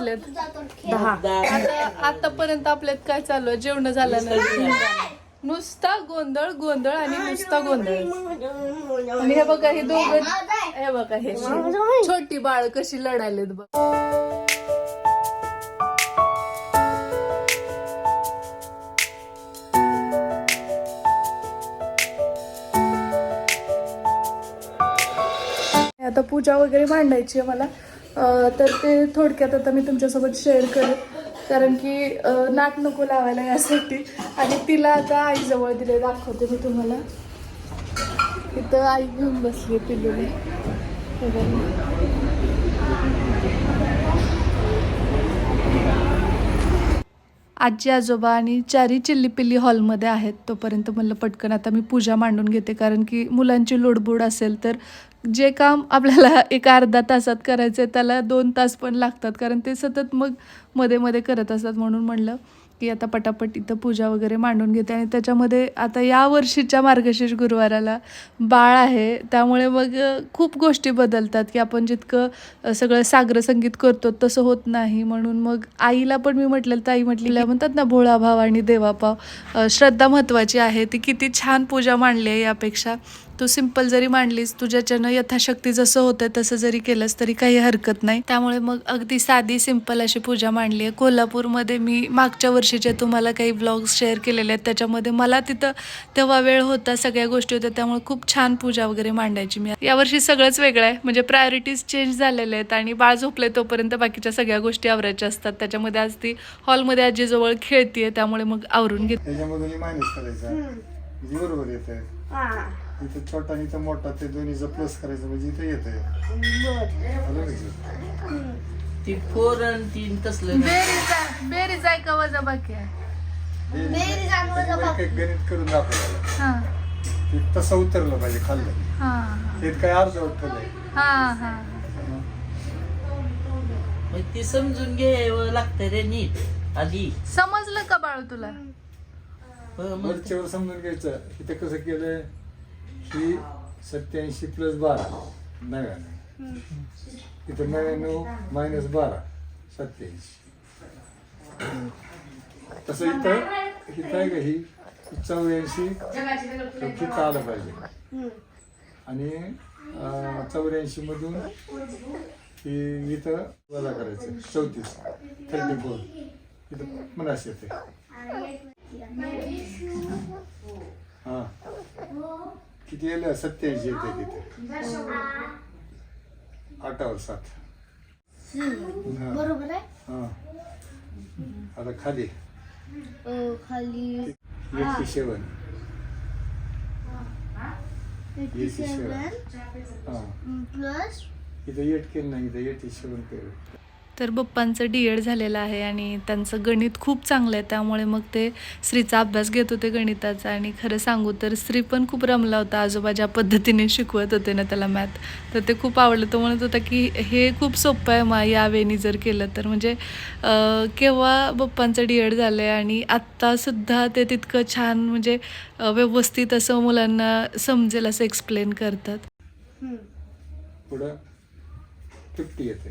वाजलेत दहा. आता आतापर्यंत आपल्यात काय चालू आहे? जेवण झालं नाही. नुसता गोंधळ. गोंधळ आणि नुसता गोंधळ. आणि हे बघा हे दोघं हे बघा हे छोटी बाळ कशी लढायलेत बघ. आता पूजा वगैरे मांडायची आहे मला. तर ते थोडक्यात आता मी तुमच्यासोबत शेअर करेन. कारण की नाक नको लावायला यासाठी. आणि तिला आता आईजवळ दिले दाखवते मी तुम्हाला. इथं आई घेऊन बसली पिल्लूने. आजी आजोबा आणि चारी चिल्ली पिल्ली हॉलमध्ये आहेत तोपर्यंत म्हणलं पटकन आता मी पूजा मांडून घेते. कारण की मुलांची लोडबोड असेल तर जे काम आपल्याला एका अर्धा तासात करायचं आहे त्याला दोन तास पण लागतात. कारण ते सतत मग मध्ये मध्ये करत असतात म्हणून म्हणलं की आता पटापट इथं पूजा वगैरे मांडून घेते. आणि त्याच्यामध्ये आता या वर्षीच्या मार्गशीर्ष गुरुवाराला बाळ आहे. त्यामुळे मग खूप गोष्टी बदलतात की आपण जितकं सगळं सागर संगीत करतो तसं होत नाही. म्हणून मग आईला पण मी म्हटलेलं तर आई म्हटलेलं म्हणतात ना भोळा भाव आणि देवापाव श्रद्धा महत्त्वाची आहे. ती किती छान पूजा मांडली आहे यापेक्षा. तू सिंपल जरी मांडलीस तुझ्याच्यानं यथाशक्ती जसं होतं तसं जरी केलंस तरी काही हरकत नाही. त्यामुळे मग अगदी साधी सिंपल अशी पूजा मांडली आहे. कोल्हापूरमध्ये मी मागच्या वर्षीचे तुम्हाला काही ब्लॉग्स शेअर केलेले आहेत. त्याच्यामध्ये मला तिथं तेव्हा वेळ होता सगळ्या गोष्टी होत्या. त्यामुळे खूप छान पूजा वगैरे मांडायची मी. यावर्षी सगळंच वेगळं आहे. म्हणजे प्रायोरिटीज चेंज झालेले आहेत आणि बाळ झोपले तोपर्यंत बाकीच्या सगळ्या गोष्टी आवरायच्या असतात. त्याच्यामध्ये आज ती हॉलमध्ये आजीजवळ खेळतीये त्यामुळे मग आवरून घेते इथं छोटा आणि इथं मोठा ते दोन्हीचं प्लस करायचं म्हणजे इथं येत ती फोर आणि तीन तसलं बेरीज आहे बेरीज का वजा बाकी आहे काही गणित करून दाखवलं. हा. ते तसं उतरलं पाहिजे खाल्लं. हा ते काय अर्धवट ठेवलंय हा हा. मग ती समजून घ्यावं लागतं रे नीट आधी. समजलं का बाळ तुला? हं, मग वरच्यावर समजून घ्यायचं. इथं कसं केलंय? की सत्याऐंशी प्लस बारा नव्याण्णव. इथं नव्याण्णव मायनस बारा सत्याऐंशी. तसं इथं इथं आहे का ही? चौऱ्याऐंशी तिथं आलं पाहिजे. आणि चौऱ्याऐंशी मधून ही इथं वजा करायचं चौतीस. Thirty four. इथं पन्नास येते. हा. किती येलं सत्याऐंशी येते तिथे आठावर सात. हा. बरोबर आहे? हा. आता खाली. अ, खाली. Eighty seven. Eighty seven. हा. प्लस इथं एट केलं नाही इथं एटी सेवन केलं. तर पप्पांचं डी एड झालेलं आहे आणि त्यांचं गणित खूप चांगलं आहे. त्यामुळे मग ते श्रीचा अभ्यास घेत होते गणिताचा. आणि खरं सांगू तर श्री पण खूप रमला होता. आजोबा ज्या पद्धतीने शिकवत होते ना त्याला मॅथ तर ते खूप आवडलं. तो म्हणत होता की हे खूप सोपं आहे मा या वेनी जर केलं तर. म्हणजे केव्हा पप्पांचं डी एड झालं आहे आणि आत्तासुद्धा ते तितकं छान म्हणजे व्यवस्थित असं मुलांना समजेल असं एक्सप्लेन करतात. पुढं फिफ्टी येते.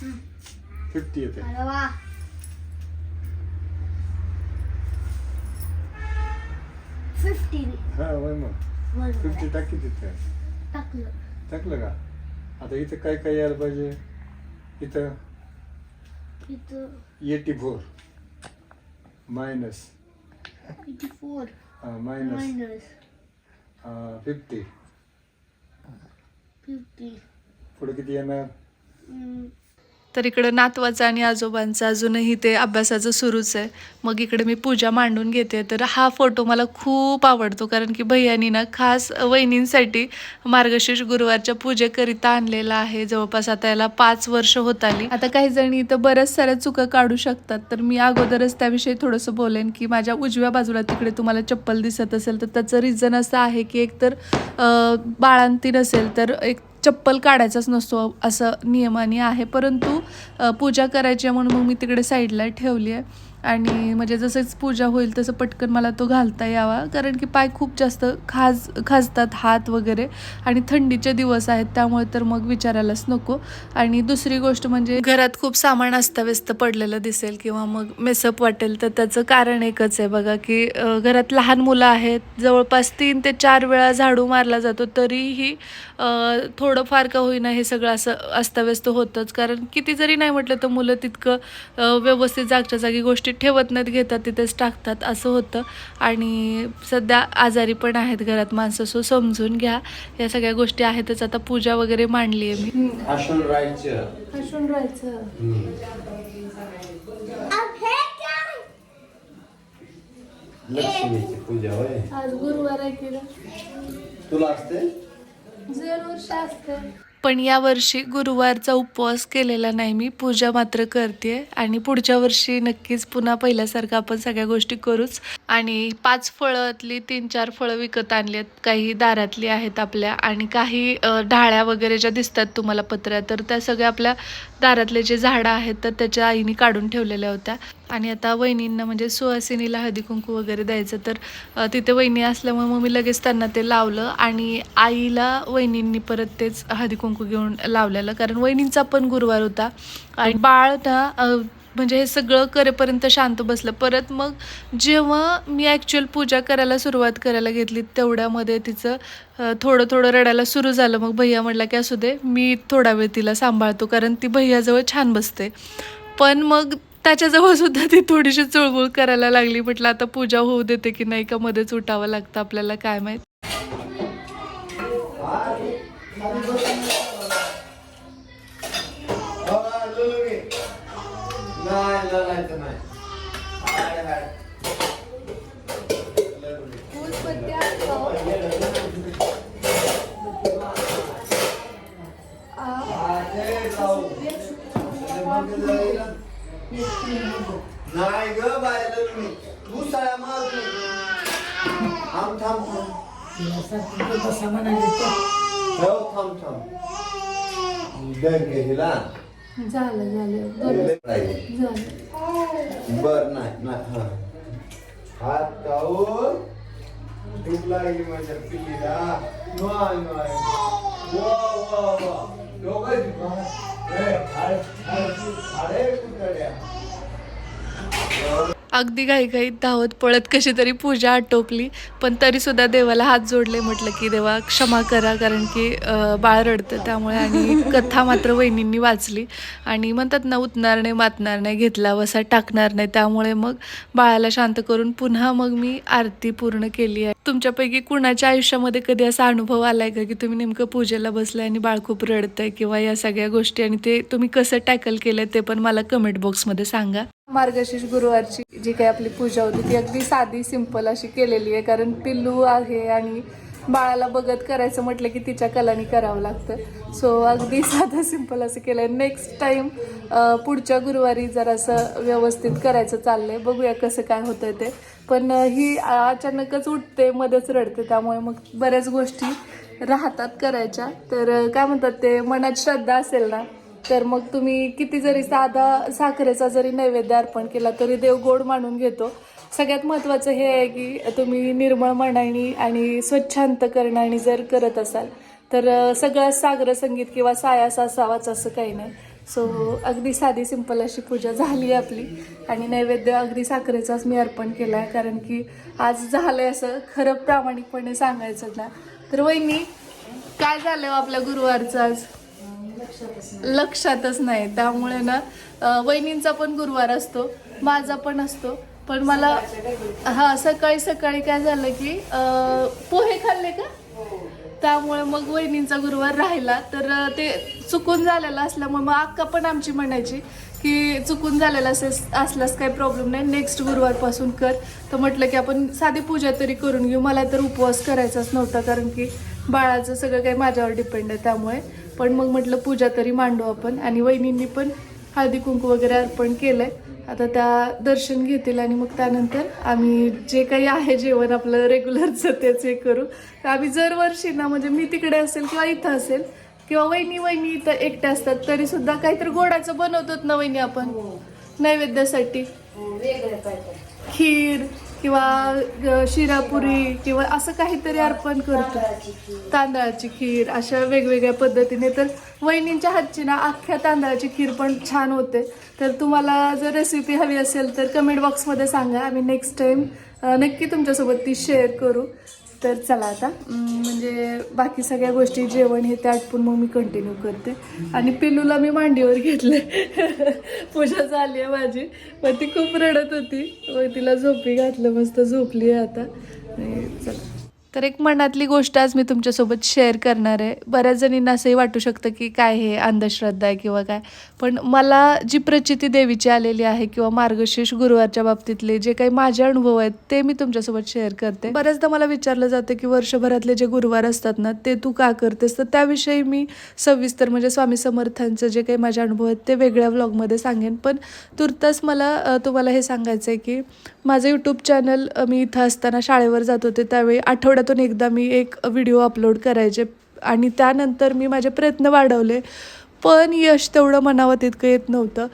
फिफ्टी येते. अरे वा. फिफ्टी. हा वय मग. फिफ्टी टाकी तिथे टाकलं. टाकलं का? आता इथं काय काय यायला पाहिजे? इथं? इथं. Eighty four. Minus. Eighty four. Minus. Minus. Fifty. Fifty. पुढे किती येणार? तर इकडं नातवाचं आणि आजोबांचं अजूनही ते अभ्यासाचं सुरूच आहे. मग इकडे मी पूजा मांडून घेते. तर हा फोटो मला खूप आवडतो कारण की भैयानी ना खास वहिनींसाठी मार्गशीर्ष गुरुवारच्या पूजेकरिता आणलेला आहे. जवळपास आता याला पाच वर्ष होत आली. आता काही जणी इथं बऱ्याच साऱ्या चुका काढू शकतात तर मी अगोदरच त्याविषयी थोडंसं बोलेन की माझ्या उजव्या बाजूला तिकडे तुम्हाला चप्पल दिसत असेल तर त्याचं रिझन असं आहे की एकतर अं, बाळांतीण असेल तर एक चप्पल काढायचाच नसतो असं नियमाने आहे. परंतु पूजा करायची आहे म्हणून मग मी तिकडे साईडला ठेवली आहे. आणि म्हणजे जसंच पूजा होईल तसं पटकन मला तो घालता यावा. कारण की पाय खूप जास्त खाज खाजतात हात वगैरे आणि थंडीचे दिवस आहेत त्यामुळे तर मग विचारायलाच नको. आणि दुसरी गोष्ट म्हणजे घरात खूप सामान अस्ताव्यस्त पडलेलं दिसेल किंवा मग मेसअप वाटेल तर त्याचं कारण एकच आहे बघा की घरात लहान मुलं आहेत जवळपास तीन ते चार वेळा झाडू मारला जातो तरीही थोडंफार का होईना हे सगळं असं अस्ताव्यस्त होतंच. कारण किती जरी नाही म्हटलं तर मुलं तितकं व्यवस्थित जागच्या जागी गोष्टी ठेवत नाहीत घेतात तिथेच टाकतात असं होतं. आणि सध्या आजारी पण आहेत घरात माणसं सो समजून घ्या. या सगळ्या गोष्टी आहेतच. आता पूजा वगैरे मांडली आहे मी हसून राहायचं. हसून राहायचं. लक्ष्मीची पूजा होय. आज गुरुवार आहे तुला असते वर्ष असते पण या वर्षी गुरुवारचा उपवास केलेला नाही. मी पूजा मात्र करते आणि पुढच्या वर्षी नक्कीच पुन्हा पहिल्यासारखं आपण सगळ्या गोष्टी करूच. आणि पाच फळातली तीन चार फळं विकत आणली आहेत. काही दारातली आहेत आपल्या आणि काही ढाळ्या वगैरे ज्या दिसतात तुम्हाला पत्र्या तर त्या सगळ्या आपल्या दारातले जे झाडं आहेत तर त्याच्या आईने काढून ठेवलेल्या होत्या. आणि आता वहिनींना म्हणजे सुहासिनीला हळदी कुंकू वगैरे द्यायचं तर तिथे वहिनी असल्यामुळे मग मी लगेच त्यांना ते लावलं आणि आईला वहिनींनी परत तेच हळदी कुंकू घेऊन लावलेलं कारण वहिनींचा पण गुरुवार होता. आणि बाळ त्या म्हणजे हे सगळं करेपर्यंत शांत बसलं. परत मग जेव्हा मी ॲक्च्युअल पूजा करायला सुरुवात करायला घेतली तेवढ्यामध्ये तिचं थोडं थोडं रडायला सुरू झालं. मग भैया म्हटला की असू दे मी थोडा वेळ तिला सांभाळतो कारण ती भैयाजवळ छान बसते. पण मग त्याच्याजवळ सुद्धा ती थोडीशी चुळबुळ करायला लागली. म्हटलं आता पूजा होऊ देते की नाही? का मध्येच उठावं लागतं आपल्याला? काय माहीत? नाही ग बाय लक्ष्मी तू साया मार तू. थांब थांब थांब हो थांब थांब दर घे हिला झालं झालं राहील. झालं बर नाही नाही हा हात काऊन भूक लागली माझ्या पिल्लीला नाही नाही वा वा वा दोघं अरे कुठल्या अगदी घाईघाईत धावत पळत कशी तरी पूजा आटोपली पण तरी सुद्धा देवाला हात जोडले म्हटलं की देवा क्षमा करा कारण की बाळ रडतं त्यामुळे आणि कथा मात्र वहिनींनी वाचली. आणि म्हणतात ना उतणार नाही मातणार नाही घेतला वसा टाकणार नाही. त्यामुळे मग बाळाला शांत करून पुन्हा मग मी आरती पूर्ण केली आहे. तुमच्यापैकी कुणाच्या आयुष्यामध्ये कधी असा अनुभव आलाय का की तुम्ही नेमकं पूजेला बसलाय आणि बाळ खूप रडतंय किंवा या सगळ्या गोष्टी आणि ते तुम्ही कसं टॅकल केलं ते पण मला कमेंट बॉक्समध्ये सांगा. मार्गशीर्ष गुरुवारची जी काही आपली पूजा होती ती अगदी साधी सिंपल अशी केलेली आहे. कारण पिल्लू आहे आणि बाळाला बघत करायचं म्हटलं की तिच्या कलानी करावं लागतं. सो अगदी साधं सिंपल असं केलं आहे नेक्स्ट टाईम पुढच्या गुरुवारी जरासं व्यवस्थित करायचं चाललंय. बघूया कसं काय होतंय ते. पण ही अचानकच उठते मध्येच रडते. त्यामुळे मग बऱ्याच गोष्टी राहतात करायच्या. तर काय म्हणतात ते मनात श्रद्धा असेल ना तर मग तुम्ही किती जरी साधा साखरेचा जरी नैवेद्य अर्पण केला तरी देव गोड मानून घेतो. सगळ्यात महत्त्वाचं हे आहे की तुम्ही निर्मळ मनाने आणि स्वच्छांत अंतकरणाने जर करत असाल तर सगळं सागर संगीत किंवा सायास असावाच असं काही नाही. सो अगदी साधी सिंपल अशी पूजा झाली आपली आणि नैवेद्य अगदी साखरेचाच मी अर्पण केला आहे कारण की आज झालं आहे असं खरं प्रामाणिकपणे सांगायचं ना. तर वहिनी काय झालं आपल्या गुरुवारचं आज? लक्षातच नाही. त्यामुळे ना वहिनींचा पण गुरुवार असतो माझा पण असतो. पण मला हा सकाळी सकाळी काय झालं की पोहे खाल्ले का? त्यामुळे मग वहिनींचा गुरुवार राहिला. तर ते चुकून झालेलं असल्यामुळे मग अक्का पण आमची म्हणायची की चुकून झालेलं असेल असल्यास काही प्रॉब्लेम नाही. नेक्स्ट गुरुवारपासून कर. तर म्हटलं की आपण साधी पूजा तरी करून घेऊ. मला तर उपवास करायचाच नव्हता कारण की बाळाचं सगळं काही माझ्यावर डिपेंड आहे त्यामुळे. पण मग म्हटलं पूजा तरी मांडू आपण. आणि वहिनींनी पण हळदी कुंकू वगैरे अर्पण केलंय. आता त्या दर्शन घेतील आणि मग त्यानंतर आम्ही जे काही आहे जेवण आपलं रेग्युलरचं तेच हे करू. तर आम्ही दरवर्षी ना म्हणजे मी तिकडे असेल किंवा इथं असेल किंवा वहिनी वहिनी इथं एकट्या असतात तरी सुद्धा काहीतरी गोडाचं बनवतात ना वहिनी आपण? नैवेद्यासाठी? खीर किंवा शिरापुरी किंवा असं काहीतरी अर्पण करतो. तांदळाची खीर अशा वेगवेगळ्या पद्धतीने. तर वहिनींच्या हातची ना अख्ख्या तांदळाची खीर पण छान होते. तर तुम्हाला जर रेसिपी हवी असेल तर कमेंट बॉक्समध्ये सांगा. आम्ही नेक्स्ट टाईम नक्की तुमच्यासोबत ती शेअर करू. तर चला आता. म्हणजे बाकी सगळ्या गोष्टी जेवण हे ते आटपून मग मी कंटिन्यू करते. आणि पिलूला मी मांडीवर घेतलं पूजा झाली आहे माझी. मग ती खूप रडत होती. मग तिला झोपी घातलं. मस्त झोपली आहे आता. चला. तर एक मनातली गोष्ट आज मी तुमच्यासोबत शेअर करणार आहे. बऱ्याच जणींना असंही वाटू शकतं की काय हे अंधश्रद्धा आहे किंवा काय. पण मला जी प्रचिती देवीची आलेली आहे किंवा मार्गशीर्ष गुरुवारच्या बाबतीतले जे काही माझे अनुभव आहेत ते मी तुमच्यासोबत शेअर करते. बऱ्याचदा मला विचारलं जातं की वर्षभरातले जे गुरुवार असतात ना ते तू का करतेस? तर त्याविषयी मी सविस्तर म्हणजे स्वामी समर्थांचं जे काही माझे अनुभव आहेत ते वेगळ्या व्लॉगमध्ये सांगेन. पण तुर्तास मला तुम्हाला हे सांगायचं आहे की माझं यूट्यूब चॅनल मी इथं असताना शाळेवर जात होते त्यावेळी आठवड्यातून एकदा मी एक व्हिडिओ अपलोड करायचे आणि त्यानंतर मी माझे प्रयत्न वाढवले पण यश तेवढं मनावं तितकं येत नव्हतं.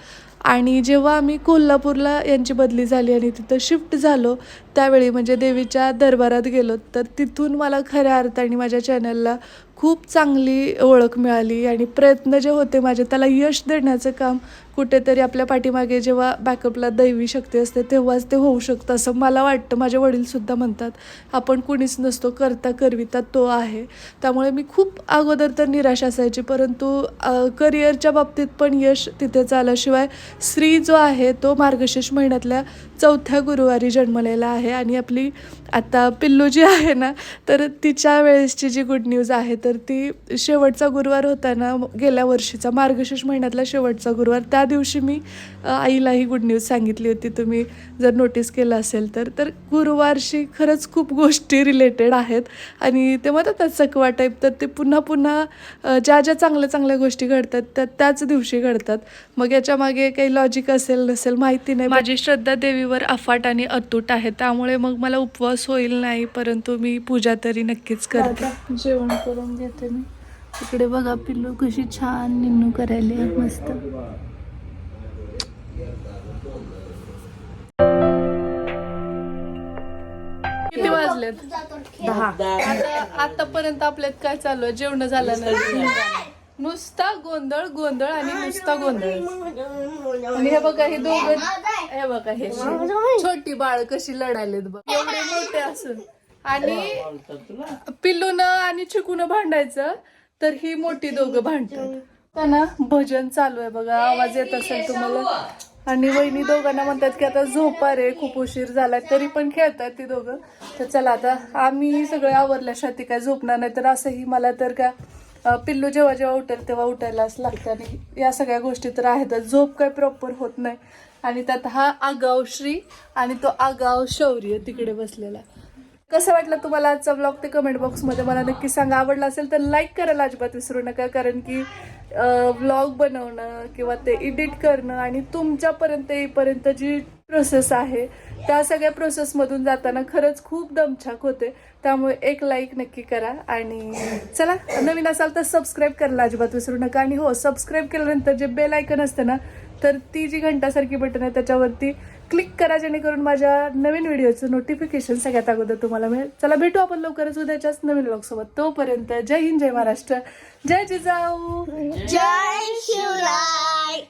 आणि जेव्हा आम्ही कोल्हापूरला यांची बदली झाली आणि तिथं शिफ्ट झालो त्यावेळी म्हणजे देवीच्या दरबारात गेलो तर तिथून मला खऱ्या अर्थाने माझ्या चॅनलला खूप चांगली ओळख मिळाली आणि प्रयत्न जे होते माझे त्याला यश देण्याचं काम कुठेतरी आपल्या पाठीमागे जेव्हा बॅकअपला दैवी शक्ती असते तेव्हाच ते होऊ शकतं असं मला वाटतं. माझे वडीलसुद्धा म्हणतात आपण कुणीच नसतो करता करविता तो आहे. त्यामुळे मी खूप अगोदर तर निराश असायची परंतु करिअरच्या बाबतीत पण यश तिथेच आल्याशिवाय स्त्री जो आहे तो मार्गशीर्ष महिन्यातल्या चौथ्या गुरुवारी जन्मलेला आहे आणि आपली आता पिल्लू जी आहे ना तर तिच्या वेळेसची जी गुड न्यूज आहे तर ती शेवटचा गुरुवार होता ना गेल्या वर्षीचा मार्गशीर्ष महिन्यातला शेवटचा गुरुवार. त्या दिवशी मी आईलाही आईला ही गुड न्यूज सांगितली होती. तुम्ही जर नोटीस केलं असेल तर तर गुरुवारशी खरंच खूप गोष्टी रिलेटेड आहेत. आणि ते म्हणतात ना चकवा टाईप तर ते पुन्हा पुन्हा ज्या ज्या चांगल्या चांगल्या गोष्टी घडतात त्या त्याच दिवशी घडतात. मग याच्या मागे काही लॉजिक असेल नसेल माहिती नाही. माझी श्रद्धा देवीवर अफाट आणि अतूट आहे. त्यामुळे मग मला उपवास होईल नाही परंतु मी पूजा तरी नक्कीच करते. जेवण करून घेते मी. इकडे बघा पिल्लू कशी छान निन्नू करायला मस्त. किती वाजलेत? आता आतापर्यंत आपल्यात काय चालू आहे? जेवण झालं नाही नुसता गोंधळ गोंधळ आणि नुसता गोंधळ. आणि हे बघा हे दोघं हे बघा हे छोटी बाळ कशी लढायलेत बघ. एवढे मोठे असून. आणि पिल्लून आणि चिकून भांडायचं तर ही मोठी दोघं भांडतात. त्यांना भजन चालू आहे बघा आवाज येत असेल तुम्हाला. आणि वहिनी दोघांना म्हणतात की आता झोपा रे खूप उशीर झाला तरी पण खेळतात ती दोघं. तर चला आता आम्ही सगळे आवरल्याशिवाय ती काय झोपणार नाही तर असंही मला तर का पिल्लू जेव्हा जेव्हा उठेल तेव्हा उठायलाच लागतं. आणि या सगळ्या गोष्टी तर आहेतच. झोप काय प्रॉपर होत नाही. आणि त्यात हा आगाव श्री आणि तो आगाव शौर्य तिकडे बसलेला कसं वाटलं तुम्हाला आजचा ब्लॉग ते कमेंट बॉक्समध्ये मला नक्की सांगा. आवडला असेल तर लाईक करायला अजिबात विसरू नका. कारण की ब्लॉग बनवणं किंवा ते एडिट करणं आणि तुमच्यापर्यंत येईपर्यंत जी प्रोसेस आहे त्या सगळ्या प्रोसेसमधून जाताना खरंच खूप दमछाक होते. त्यामुळे एक लाईक नक्की करा आणि चला नवीन असाल तर सबस्क्राईब करायला अजिबात विसरू नका. आणि हो सबस्क्राईब केल्यानंतर जे बेल आयकन असतं ना तर ती जी घंटासारखी बटन आहे त्याच्यावरती क्लिक करा जेणेकरून माझ्या नवीन व्हिडिओचं नोटिफिकेशन सगळ्यात अगोदर तुम्हाला मिळेल. चला भेटू आपण लवकरच उद्याच्याच नवीन ब्लॉगसोबत तोपर्यंत जय हिंद जय महाराष्ट्र. जय जिजाऊ. जय शिवराय.